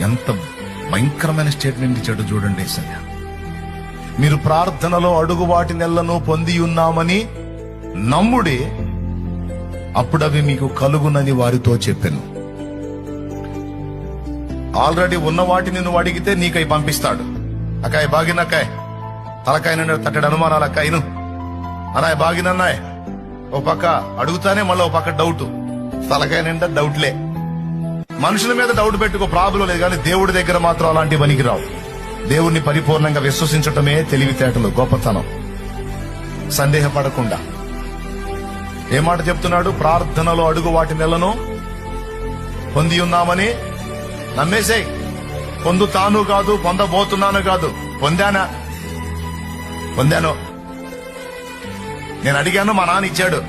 ఎంత భయంకరమైన స్టేట్మెంట్ ఇచ్చాడు చూడండి ఏసయ్య మీరు ప్రార్థనలో అడుగు వాటి నెలను పొంది ఉన్నామని నమ్ముడే అప్పుడవి మీకు కలుగునని వారితో చెప్పాను. ఆల్రెడీ ఉన్న వాటిని నువ్వు అడిగితే నీకై పంపిస్తాడు. అకాయ్ బాగినక్కాయ్ తలకాయ నుండి అనుమానాలు అక్కాయను అనాయ్ బాగినన్నాయ్ ఓ పక్క అడుగుతానే మళ్ళీ ఓ పక్క డౌట్. తలకాయ నిండా డౌట్లే. మనుషుల మీద డౌట్ పెట్టుకో ప్రాబ్లం లేదు కానీ దేవుడి దగ్గర మాత్రం అలాంటి పనికిరావు దేవుణ్ణి పరిపూర్ణంగా విశ్వసించటమే తెలివితేటలు గొప్పతనం. సందేహపడకుండా. ఏ మాట చెప్తున్నాడు? ప్రార్థనలో అడుగు వాటి నెలను పొంది ఉన్నామని నమ్మేసేయ్. పొందుతాను కాదు పొందబోతున్నాను కాదు. పొందానా? పొందాను. నేను అడిగాను మా నాన్న ఇచ్చాడు.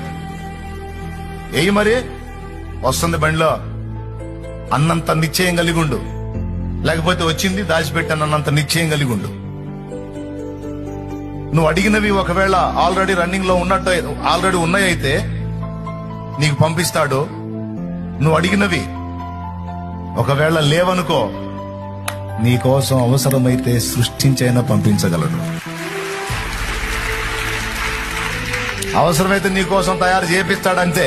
ఏయి మరి? వస్తుంది బండిలో. అన్నంత నిశ్చయం కలిగి ఉండు. లేకపోతే వచ్చింది దాచిపెట్టాను అన్నంత నిశ్చయం కలిగి ఉండు. నువ్వు అడిగినవి ఒకవేళ ఆల్రెడీ రన్నింగ్లో ఉన్నట్టు ఆల్రెడీ ఉన్నాయైతే నీకు పంపిస్తాడు. నువ్వు అడిగినవి ఒకవేళ లేవనుకో నీకోసం అవసరమైతే సృష్టించైనా పంపించగలడు అవసరమైతే నీ కోసం తయారు చేపిస్తాడంతే.